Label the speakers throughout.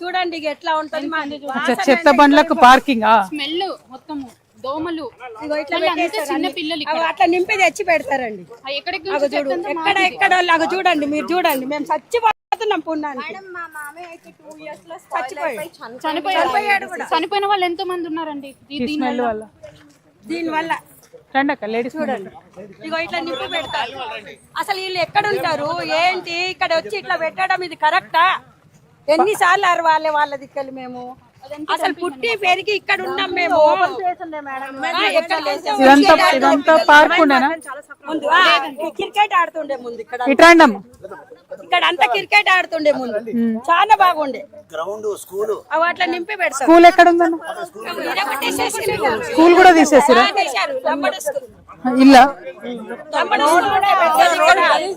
Speaker 1: చూడండి ఇక ఎట్లా ఉంటది
Speaker 2: చెత్త బండ్లకు పార్కింగ్
Speaker 3: స్మెల్ మొత్తము దోమలు.
Speaker 1: ఇగో ఇట్లా
Speaker 3: మళ్ళీ అంతా
Speaker 1: పెట్టేస్తారు
Speaker 3: చిన్న. పిల్లలు
Speaker 1: అట్లా నింపి తెచ్చి పెడతారండి. ఎక్కడ ఎక్కడ అగో చూడండి మీరు చూడండి. మేము చచ్చిపోతున్నాం
Speaker 3: చనిపోయిన వాళ్ళు ఎంతో మంది ఉన్నారండి? ఈ- దీని
Speaker 2: వల్ల?
Speaker 1: దీనివల్ల.
Speaker 2: రండి అక్క లేడీస్
Speaker 1: చూడండి. ఇగో ఇట్లా నింపి పెడతారు. అసలు వీళ్ళు ఎక్కడ ఉంటారు? ఏంటి? ఇక్కడ వచ్చి ఇట్లా పెట్టడం ఇది కరెక్టా? ఎన్నిసార్లు అరవాలి వాళ్ళ దిక్కలు మేము? అసలు పుట్టి పెరిగి ఇక్కడ ఉన్నాం మేము?
Speaker 2: ఇదంతా పార్క్
Speaker 1: ముందు క్రికెట్ ఆడుతుండే ముందు ఇక్కడ. ఇక్కడ అంతా క్రికెట్ ఆడుతుండే ముందు. చాలా బాగుండే.
Speaker 4: Ground school.
Speaker 1: అవి అట్లా నింపి పెడతారు.
Speaker 2: స్కూల్ ఎక్కడ ఉందన్న. స్కూల్ కూడా తీసేసిరా. ఇల్లా.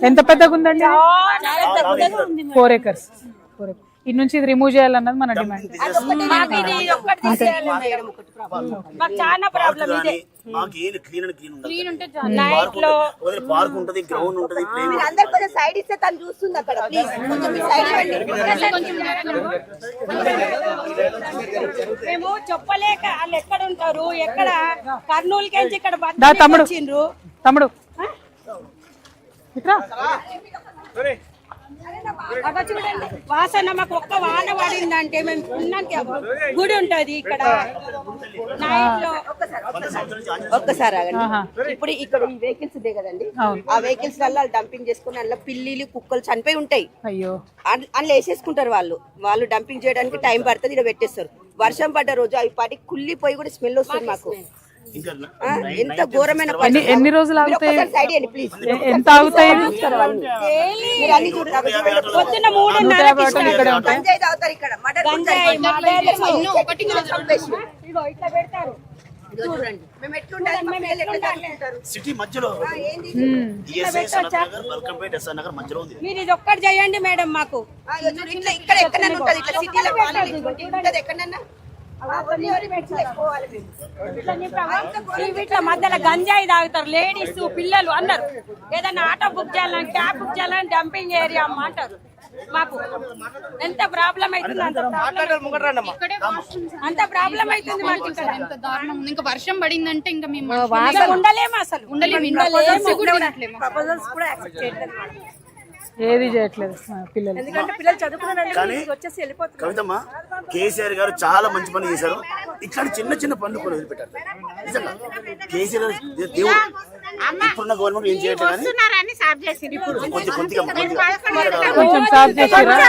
Speaker 2: ఎంత పెద్దగా ఉందండి. Four acres. Four acres. ఇటు నుంచి ఇది రిమూవ్ చేయాలన్నది మన డిమాండ్
Speaker 4: పార్క్ ఉంటది. గ్రౌండ్ ఉంటది
Speaker 5: సైడ్ ఇస్తే తను చూస్తుంది అక్కడ సైడ్ ఇవ్వండి
Speaker 1: మేము చెప్పలేక వాళ్ళు ఎక్కడ ఉంటారు ఎక్కడ కర్నూలు కెంచి ఇక్కడ
Speaker 2: తమ్ముడు. తమ్ముడు. ఇట్రా.
Speaker 1: అక్కడ చూడండి వాసన మాకు ఒక్క వాన పడిందంటే మేము ఉన్నానికి గుడి ఉంటది ఇక్కడ.
Speaker 5: ఒక్కసారి ఆగండి. ఇప్పుడు ఇక్కడ ఈ వెహికల్స్ ఇదే కదండి. ఆ వెహికల్స్ వల్ల డంపింగ్ చేసుకుని అందులో పిల్లిలు కుక్కలు చనిపోయి ఉంటాయి.
Speaker 2: అయ్యో.
Speaker 5: అందులో వేసేసుకుంటారు వాళ్ళు. వాళ్ళు డంపింగ్ చేయడానికి టైం పడుతుంది ఇక్కడ పెట్టేస్తారు. వర్షం పడ్డ రోజు అవి పాటి కుళ్ళిపోయి కూడా స్మెల్ వస్తుంది మాకు. ఎంత ఘోరమైన
Speaker 2: ఎన్ని ఎన్ని రోజులు ఆగుతాయి ఎంత ఆగుతాయి.
Speaker 1: పొద్దున్న
Speaker 2: ఇక్కడ ఉంటాయి?
Speaker 5: ఇక్కడ
Speaker 1: ఇట్లా పెడతారు?
Speaker 4: సిటీ మధ్యలో నగర్ మధ్యలో ఉంది.
Speaker 1: మీరు ఇది ఒక్కటి చేయండి మేడం మాకు.
Speaker 5: ఇక్కడ ఎక్కడైనా ఉంటది ఇట్లా సిటీలో ఉంటది
Speaker 1: వీటిలో మధ్యలో గంజాయి తాగుతారు లేడీస్ పిల్లలు అందరు. ఏదైనా ఆటో బుక్ చేయాలని క్యాబ్ బుక్ చేయాలని డంపింగ్ ఏరియా అమ్మ అంటారు. మాకు. ఎంత ప్రాబ్లం అవుతుంది అంత ప్రాబ్లం అవుతుంది. మాకు
Speaker 3: ఎంత దారుణం. ఇంకా వర్షం పడిందంటే ఇంకా మేము
Speaker 1: ఉండలేము. అసలు.
Speaker 3: ఉండలేము. ఇంట్లో కూడా
Speaker 5: ప్రపోజల్స్ యాక్సెప్ట్.
Speaker 2: ఏది చేయట్లేదు. పిల్లలు.
Speaker 5: ఎందుకంటే పిల్లలు చదువుకున్నారంటే
Speaker 4: కానీ
Speaker 5: వచ్చేసి వెళ్ళిపోతున్నారు.
Speaker 4: కవితమ్మ కేసీఆర్ గారు చాలా మంచి పని చేశారు. ఇట్లాంటి చిన్న చిన్న పనులు కొన్ని వదిలిపెట్టారు. నిజంగా కేసీఆర్ గారు దేవుడు ఇప్పుడున్న గవర్నమెంట్ ఏం చేయట్లేదు కానీ కొద్ది కొద్దిగా కొద్దిగా
Speaker 2: కొంచెం సాఫ్ చేసిరా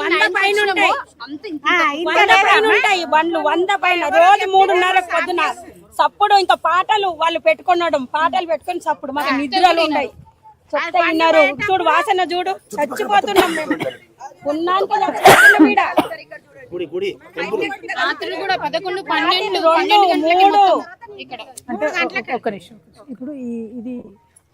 Speaker 1: వంద పైన ఉంటాయి వంద పైన ఉంటాయి బండ్లు వంద పైన. రోజు మూడున్నర పొద్దున సప్పుడు ఇంకా పాటలు వాళ్ళు పెట్టుకున్నాడు. పాటలు పెట్టుకొని సప్పుడు. మాకు నిద్రలు ఉన్నాయి. చెప్తే విన్నారు చూడు వాసన చూడు. చచ్చిపోతున్నాం మేము.
Speaker 3: కూడా పదకొండు పన్నెండు
Speaker 1: మూడు.
Speaker 2: అంటే నిమిషం ఇప్పుడు ఈ ఇది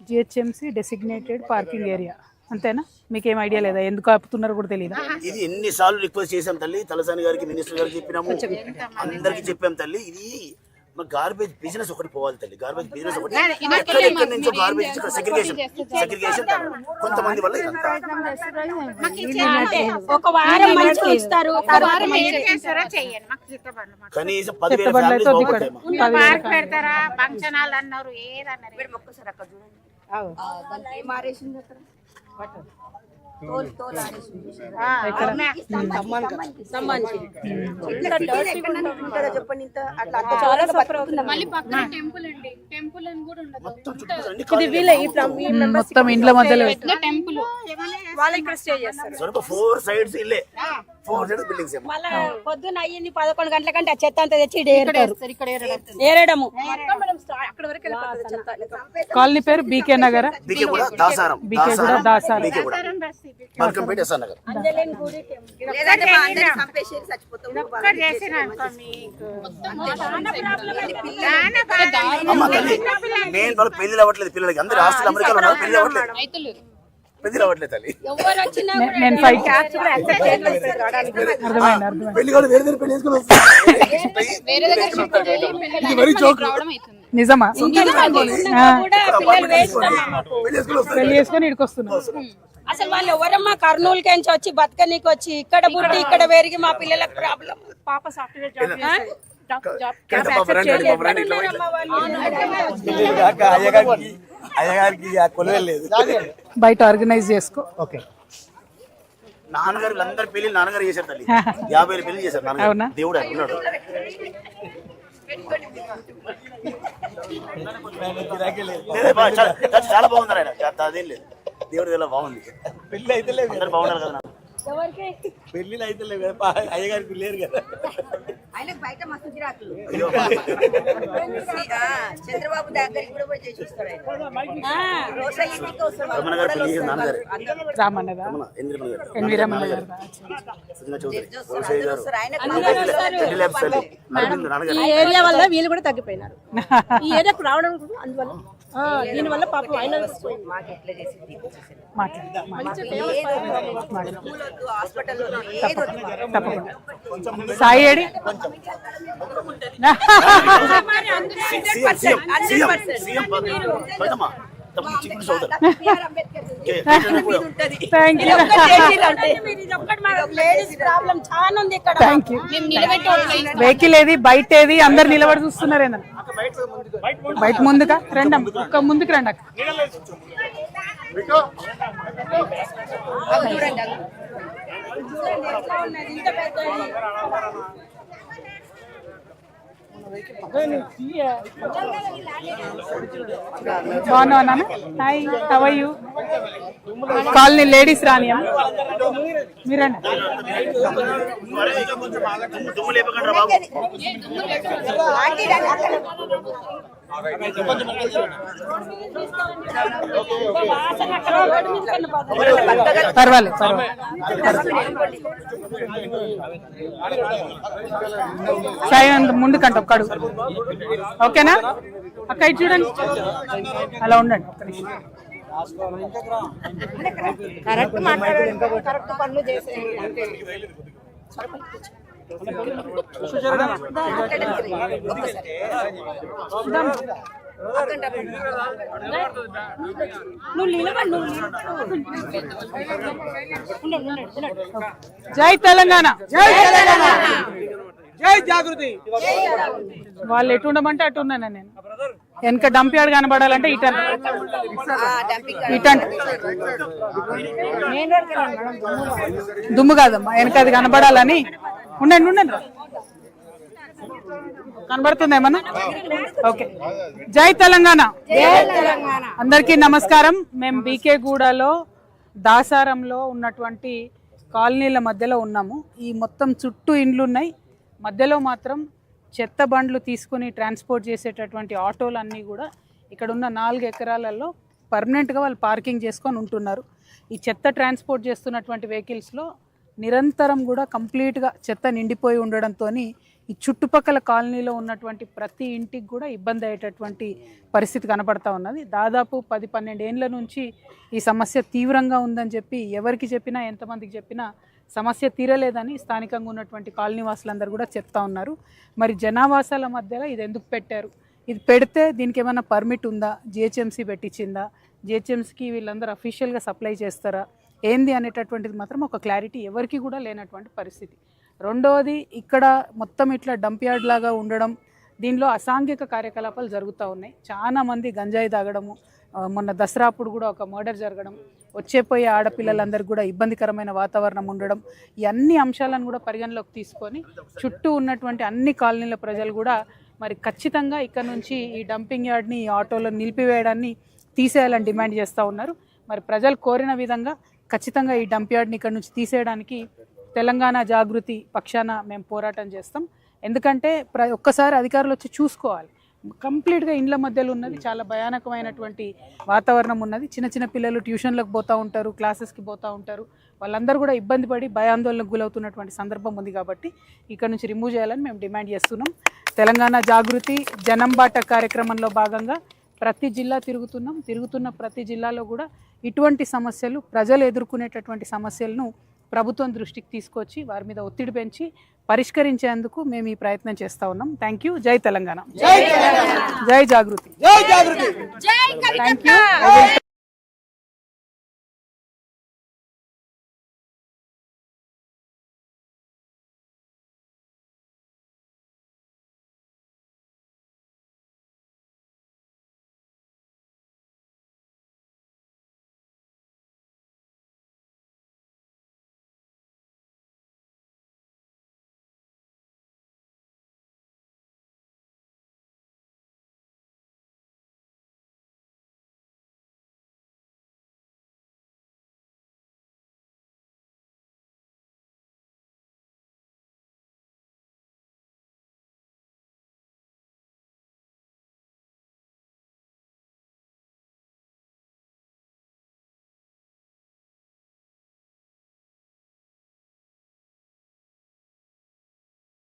Speaker 2: జిహెచ్ఎంసి డెసిగ్నేటెడ్ పార్కింగ్ ఏరియా అంతేనా? మీకేం ఐడియా లేదా? ఎందుకు ఆపుతున్నారో కూడా తెలియదా
Speaker 4: ఇది ఎన్ని సార్లు రిక్వెస్ట్ చేశాం తల్లి. తలసాని గారికి మినిస్టర్ గారికి చెప్పినాము. అందరికి చెప్పాం తల్లి. ఇది మా గార్బేజ్ బిజినెస్ ఒకటి పోవాలి తల్లి. గార్బేజ్ బిజినెస్ ఒకటి ఎక్కడ ఎక్కడి నుంచో గార్బేజ్ ఇక్కడ సెగ్రిగేషన్ సెగ్రిగేషన్ కొంతమంది వల్ల ఇదంతా. కనీసం పదివేల ఫ్యామిలీస్ బాగుంటాయి
Speaker 6: పెడతారా? ఫంక్షన్ హాల్ అన్నారు. ఏదన్నారు?
Speaker 4: మొత్తం
Speaker 2: ఇండ్ల మధ్యలో
Speaker 3: టెంపుల్
Speaker 5: వాళ్ళు ఇక్కడ స్టే చేస్తారు.
Speaker 4: ఫోర్ సైడ్స్ ఇల్లే. ఫోర్ సైడ్స్ బిల్డింగ్స్ ఏమో.
Speaker 1: మళ్ళా పొద్దున అయ్యింది పదకొండు గంటల కంటే ఆ చెత్త అంతా తెచ్చి
Speaker 3: ఇక్కడ.
Speaker 1: ఏరడము
Speaker 5: అక్కడ వరకు వెళ్ళిపోతుంది చెత్త.
Speaker 2: కాలనీ పేరు బీకే నగర్?
Speaker 4: బీకే కూడా దాసారం.
Speaker 2: బీకే కూడా దాసారం.
Speaker 4: ఎస్ఆర్ నగర్
Speaker 5: లేదంటే మా అందరిని చంపేసి చచ్చిపోతాం.
Speaker 6: ఒక్కటి చేసిన అనుకో మీకు.
Speaker 4: అమ్మ తల్లి మెయిన్ వాళ్ళు పెళ్ళి అవ్వట్లేదు పిల్లలకి. అందరు హాస్టల్ అమెరికాలో ఉన్నారు. పెళ్ళి అవ్వట్లేదు.
Speaker 3: రైతులు.
Speaker 4: పెళ్ళి తల్లి.
Speaker 2: నేను
Speaker 4: పెళ్ళి కూడా వేరే
Speaker 3: పెళ్ళి దగ్గర షిఫ్ట్ చేయాలి
Speaker 4: ఇది మరీ
Speaker 3: అవుతుంది.
Speaker 2: నిజమా. పెళ్ళి చేసుకొని
Speaker 1: అసలు వాళ్ళు ఎవరమ్మా కర్నూలు నుంచి వచ్చి బతకనీకి వచ్చి ఇక్కడ పుట్టి ఇక్కడ పెరిగి మా పిల్లలకు ప్రాబ్లం
Speaker 3: పాప సాఫ్ట్వేర్ జాబ్
Speaker 2: బయట ఆర్గనైజ్ చేసుకో.
Speaker 7: ఓకే.
Speaker 4: నాన్నగారు అందరు పెళ్ళి నాన్నగారు చేశారు తల్లి. యాభై పెళ్ళి చేశారు దేవుడు అనుకున్నాడు. చాలా- బాగుంది ఆయన అదేం లేదు. దేవుడి దగ్గర బాగుంది.
Speaker 7: పెళ్ళి అయితే లేదు.
Speaker 4: బాగున్నారు కదా
Speaker 7: పెళ్ళిలు అయితే లేవు కదా అయ్యగారికి లేరు కదా.
Speaker 5: ఆయనకు బయట మస్తు గిరాకులు చంద్రబాబు దగ్గరికి కూడా పోయి చేసి వస్తాడు ఆయన రోసయ్య ఇంటికి వస్తాడు
Speaker 4: రమణ గారు పెళ్ళి చేసిన నాన్నగారు.
Speaker 2: రామన్నదా
Speaker 4: రమణ, ఎందుకు రమణ గారు?
Speaker 2: ఎన్విరమణ గారు.
Speaker 4: సుజనా చౌదరి రోషయ్య
Speaker 5: అందరూ
Speaker 4: గారు.
Speaker 5: వస్తారు. ఆయనకు
Speaker 4: పెళ్ళి ల్యాబ్స్ తల్లి అరవింద్ నాన్నగారు.
Speaker 8: ఈ ఏరియా వల్ల వీళ్ళు కూడా తగ్గిపోయినారు. ఈ ఏరియాకు రావడం అందువల్ల. దీనివల్ల పాపం ఆయన
Speaker 5: మాకు ఎట్లా చేసి.
Speaker 2: మాట్లాడదాం? సాయి ఏడి. వెహికల్ ఏది బయట ఏది అందరు నిలబడి చూస్తున్నారు బయట ముందుకా. రండి అమ్మ. ఒక్క ముందుకు రండి అక్క.
Speaker 1: ఇంత పెద్ద
Speaker 2: బాగున్నావా నాన్న? Hi how you colony ladies రాని మీరండి పర్వాలేదు సాయి అంత అడుగు ఓకేనా అక్క ఇటు చూడండి అలా ఉండండి ఒక్క నిమిషం.
Speaker 8: కరెక్ట్ మాట్లాడండి కరెక్ట్ పనులు చేసే
Speaker 1: నిలబడి నువ్వు
Speaker 2: జై తెలంగాణ. జై
Speaker 7: జై జాగృతి.
Speaker 2: వాళ్ళు ఎటు ఉండమంటే అటు ఉన్నాను నేను. వెనక డంప్ యార్డ్ కనబడాలంటే ఇటు
Speaker 5: ఆ, డంపింగ్
Speaker 2: ఇటు దుమ్ము కాదమ్మా వెనక అది కనబడాలని. ఉండండి ఉండండి రా. కనబడుతుంది ఏమన్నా? ఓకే. జై తెలంగాణ. అందరికీ నమస్కారం. మేము బీకే గూడలో దాసారంలో ఉన్నటువంటి కాలనీల మధ్యలో ఉన్నాము. ఈ మొత్తం చుట్టూ ఇండ్లు ఉన్నాయి మధ్యలో మాత్రం చెత్త బండ్లు తీసుకుని ట్రాన్స్పోర్ట్ చేసేటటువంటి ఆటోలు అన్నీ కూడా ఇక్కడ ఉన్న నాలుగు ఎకరాలలో పర్మనెంట్గా వాళ్ళు పార్కింగ్ చేసుకొని ఉంటున్నారు. ఈ చెత్త ట్రాన్స్పోర్ట్ చేస్తున్నటువంటి వెహికల్స్లో నిరంతరం కూడా కంప్లీట్గా చెత్త నిండిపోయి ఉండడంతో ఈ చుట్టుపక్కల కాలనీలో ఉన్నటువంటి ప్రతి ఇంటికి కూడా ఇబ్బంది అయ్యేటటువంటి పరిస్థితి కనపడతా ఉన్నది. దాదాపు పది పన్నెండు ఏళ్ళ నుంచి ఈ సమస్య తీవ్రంగా ఉందని చెప్పి ఎవరికి చెప్పినా ఎంతమందికి చెప్పినా సమస్య తీరలేదని స్థానికంగా ఉన్నటువంటి కాలనీవాసులందరూ కూడా చెప్తా ఉన్నారు. మరి జనావాసాల మధ్యలో ఇది ఎందుకు పెట్టారు? ఇది పెడితే దీనికి ఏమైనా పర్మిట్ ఉందా? జిహెచ్ఎంసీ పెట్టించిందా? జిహెచ్ఎంసీకి వీళ్ళందరూ అఫీషియల్గా సప్లై చేస్తారా? ఏంది అనేటటువంటిది మాత్రం ఒక క్లారిటీ ఎవరికి కూడా లేనటువంటి పరిస్థితి. రెండవది ఇక్కడ మొత్తం ఇట్లా డంప్ యార్డ్ లాగా ఉండడం దీనిలో అసాంఘిక కార్యకలాపాలు జరుగుతూ ఉన్నాయి. చాలా మంది గంజాయి తాగడము మొన్న దసరా అప్పుడు కూడా ఒక మర్డర్ జరగడం వచ్చేపోయే ఆడపిల్లలందరికీ కూడా ఇబ్బందికరమైన వాతావరణం ఉండడం ఈ అన్ని అంశాలను కూడా పరిగణలోకి తీసుకొని చుట్టూ ఉన్నటువంటి అన్ని కాలనీల ప్రజలు కూడా మరి ఖచ్చితంగా ఇక్కడ నుంచి ఈ డంపింగ్ యార్డ్ని ఈ ఆటోలో నిలిపివేయడాన్ని తీసేయాలని డిమాండ్ చేస్తూ ఉన్నారు. మరి ప్రజలు కోరిన విధంగా ఖచ్చితంగా ఈ డంప్ యార్డ్ని ఇక్కడ నుంచి తీసేయడానికి తెలంగాణ జాగృతి పక్షాన మేము పోరాటం చేస్తాం. ఎందుకంటే ప్ర ఒక్కసారి అధికారులు వచ్చి చూసుకోవాలి. కంప్లీట్గా ఇండ్ల మధ్యలో ఉన్నది చాలా భయానకమైనటువంటి వాతావరణం ఉన్నది. చిన్న చిన్న పిల్లలు ట్యూషన్లకు పోతూ ఉంటారు క్లాసెస్కి పోతూ ఉంటారు. వాళ్ళందరూ కూడా ఇబ్బంది పడి భయాందోళనకు గురవుతున్నటువంటి సందర్భం ఉంది కాబట్టి ఇక్కడ నుంచి రిమూవ్ చేయాలని మేము డిమాండ్ చేస్తున్నాం. తెలంగాణ జాగృతి జనం బాట కార్యక్రమంలో భాగంగా ప్రతి జిల్లా తిరుగుతున్నాం. తిరుగుతున్న ప్రతి జిల్లాలో కూడా ఇటువంటి సమస్యలు ప్రజలు ఎదుర్కొనేటటువంటి సమస్యలను ప్రభుత్వం దృష్టికి తీసుకొచ్చి వారి మీద ఒత్తిడి పెంచి పరిష్కరించేందుకు మేము ఈ ప్రయత్నం చేస్తా ఉన్నాం. థ్యాంక్ యూ జై తెలంగాణ. జై జాగృతి.
Speaker 7: జై జాగృతి.
Speaker 2: Thank you